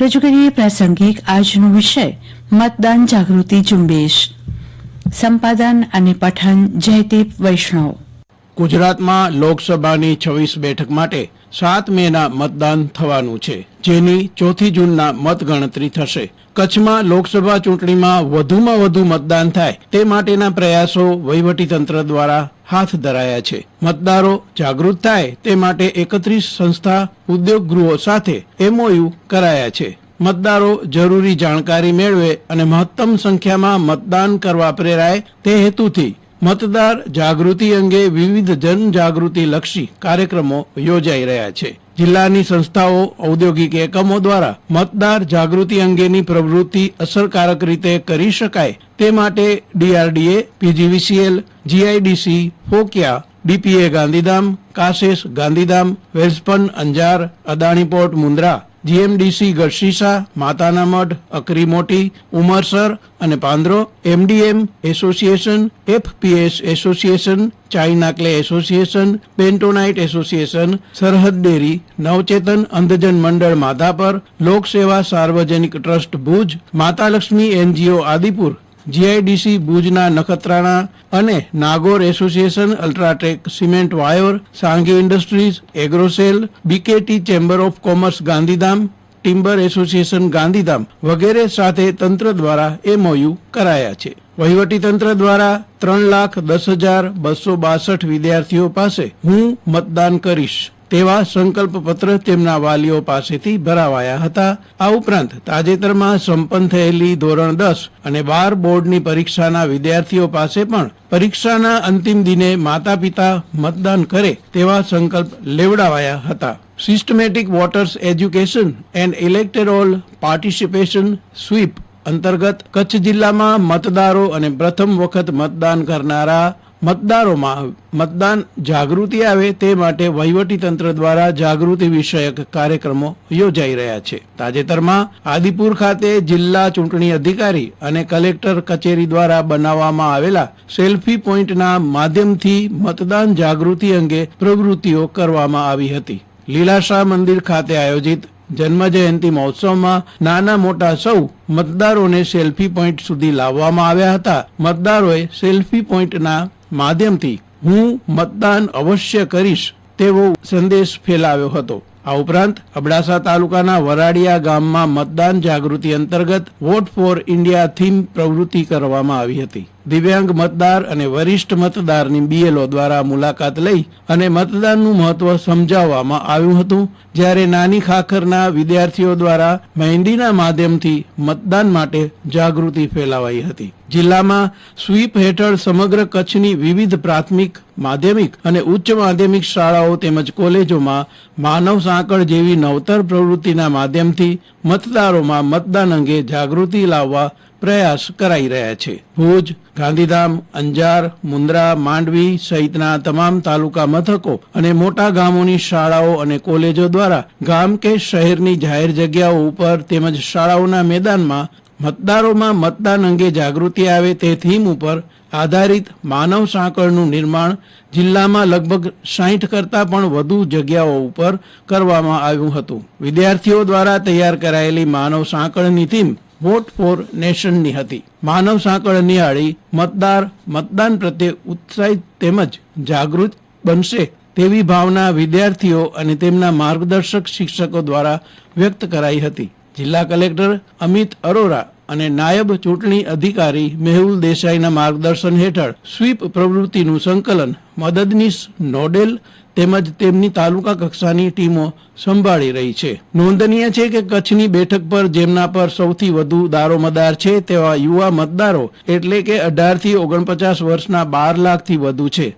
રજૂ કરીએ પ્રાસંગિક આજનો વિષય મતદાન જાગૃતિ ઝુંબેશ. સંપાદન અને પઠન જયદીપ વૈષ્ણવ. ગુજરાતમાં લોકસભાની છવ્વીસ બેઠક માટે સાત મેના મતદાન થવાનું છે, જેની ચોથી જૂનના મતગણતરી થશે. કચ્છમાં લોકસભા ચૂંટણીમાં વધુમાં વધુ મતદાન થાય તે માટેના પ્રયાસો વહીવટીતંત્ર દ્વારા હાથ ધરાયા છે. મતદારો જાગૃત થાય તે માટે એકત્રીસ સંસ્થા ઉદ્યોગ ગૃહો સાથે એમઓયુ કરાયા છે. મતદારો જરૂરી જાણકારી મેળવે અને મહત્તમ સંખ્યામાં મતદાન કરવા પ્રેરાય તે હેતુથી મતદાર જાગૃતિ અંગે વિવિધ જનજાગૃતિ લક્ષી કાર્યક્રમો યોજાઈ રહ્યા છે. જિલ્લાની સંસ્થાઓ, ઔદ્યોગિક એકમો દ્વારા મતદાર જાગૃતિ અંગેની પ્રવૃત્તિ અસરકારક રીતે કરી શકાય તે માટે DRDA, PGVCL, GIDC, FOCIA, DPA Gandhidham કાસેસ Gandhidham, Welspun Anjar Adani port Mundra GMDC Gadhshisha માતાના મઢ, અકરી મોટી ઉમરસર અને Pandhro, MDM association, FPS association China clay association bentonite association, Sarhad dairy, Navchetan Andhjan Mandal Madhapar, Lokseva Sarvajanik trust Bhuj, Matalakshmi NGO Adipur GIDC, ભુજના નખત્રાણા અને Nagor association, UltraTech cement Vayor Sanghi industries, Agrocel, BKT chamber of commerce Gandhidham, timber association Gandhidham વગેરે સાથે તંત્ર દ્વારા MOU કરાયા છે. વહીવટી તંત્ર દ્વારા ત્રણ લાખ દસ હજાર બસો બાસઠ વિદ્યાર્થીઓ પાસે હું મતદાન કરીશ. તેવા સંકલ્પ પત્ર તેમના વાલીઓ પાસેથી ભરાવાયા હતા. આ ઉપરાંત તાજેતરમાં સંપન્ન થયેલી ધોરણ દસ અને બાર બોર્ડની પરીક્ષાના વિદ્યાર્થીઓ પાસે પણ પરીક્ષાના અંતિમ દિને માતા પિતા મતદાન કરે તેવા સંકલ્પ લેવડાવાયા હતા. Systematic voters education and electoral participation SVEEP અંતર્ગત કચ્છ જિલ્લામાં મતદારો અને પ્રથમ વખત મતદાન કરનારા મતદારોમાં મતદાન જાગૃતિ આવે તે માટે વહીવટી તંત્ર દ્વારા જાગૃતિ વિષયક કાર્યક્રમો યોજાઈ રહ્યા છે. તાજેતરમાં આદિપુર ખાતે જિલ્લા ચૂંટણી અધિકારી અને કલેક્ટર કચેરી દ્વારા બનાવવામાં આવેલા સેલ્ફી પોઈન્ટના માધ્યમથી મતદાન જાગૃતિ અંગે પ્રવૃત્તિઓ કરવામાં આવી હતી. લીલાશાહ મંદિર ખાતે આયોજિત જન્મ જયંતિ મહોત્સવમાં નાના મોટા સૌ મતદારોને સેલ્ફી પોઈન્ટ સુધી લાવવામાં આવ્યા હતા. મતદારોએ સેલ્ફી પોઈન્ટના માધ્યમથી હું મતદાન અવશ્ય કરીશ તેવો સંદેશ ફેલાવ્યો હતો. આ ઉપરાંત અબડાસા તાલુકાના વરાડિયા ગામમાં મતદાન જાગૃતિ અંતર્ગત વોટ ફોર ઇન્ડિયા થીમ પ્રવૃત્તિ કરવામાં આવી હતી. દિવ્યાંગ મતદાર અને વરિષ્ઠ મતદારની બીએલઓ દ્વારા મુલાકાત લઈ અને મતદાનનું મહત્વ સમજાવવામાં આવ્યું હતું, જ્યારે નાની ખાખરના વિદ્યાર્થીઓ દ્વારા મહેંદીના માધ્યમથી મતદાન માટે જાગૃતિ ફેલાવાઈ હતી. જિલ્લામાં સ્વીપ હેઠળ સમગ્ર કચ્છની વિવિધ પ્રાથમિક માધ્યમિક અને ઉચ્ચ માધ્યમિક શાળાઓ તેમજ કોલેજોમાં માનવ સાંકળ જેવી નવતર પ્રવૃત્તિના માધ્યમથી મતદારોમાં મતદાન અંગે જાગૃતિ લાવવા પ્રયાસ કરાઈ રહ્યા છે. ભુજ, ગાંધીધામ, અંજાર, મુન્દ્રા, માંડવી સહિતના તમામ તાલુકા મથકો અને મોટા ગામોની શાળાઓ અને કોલેજો દ્વારા ગામ કે શહેરની જાહેર જગ્યાઓ ઉપર તેમજ શાળાઓના મેદાનમાં મતદારોમાં મતદાન અંગે જાગૃતિ આવે તે થીમ ઉપર આધારિત માનવ સાંકળનું નિર્માણ જિલ્લામાં લગભગ સાહીઠ કરતાં પણ વધુ જગ્યાઓ ઉપર કરવામાં આવ્યું હતું. વિદ્યાર્થીઓ દ્વારા તૈયાર કરાયેલી માનવ સાંકળની થીમ વોટ ફોર નેશનની હતી. માનવ સાંકળ નિહાળી મતદાર મતદાન પ્રત્યે ઉત્સાહિત તેમજ જાગૃત બનશે તેવી ભાવના વિદ્યાર્થીઓ અને તેમના માર્ગદર્શક શિક્ષકો દ્વારા વ્યક્ત કરાઈ હતી. જિલ્લા કલેક્ટર અમિત અરોરા અને નાયબ ચૂંટણી અધિકારી મેહુલ દેસાઈના માર્ગદર્શન હેઠળ સ્વીપ પ્રવૃત્તિનું સંકલન મદદનીશ નોડેલ તેમજ તેમની તાલુકા કક્ષાની ટીમો સંભાળી રહી છે. નોંધનીય છે કે કચ્છની બેઠક પર જેમના પર સૌથી વધુ દારોમદાર છે તેવા યુવા મતદારો એટલે કે અઢારથી ઓગણપચાસ વર્ષના બાર લાખથી વધુ છે.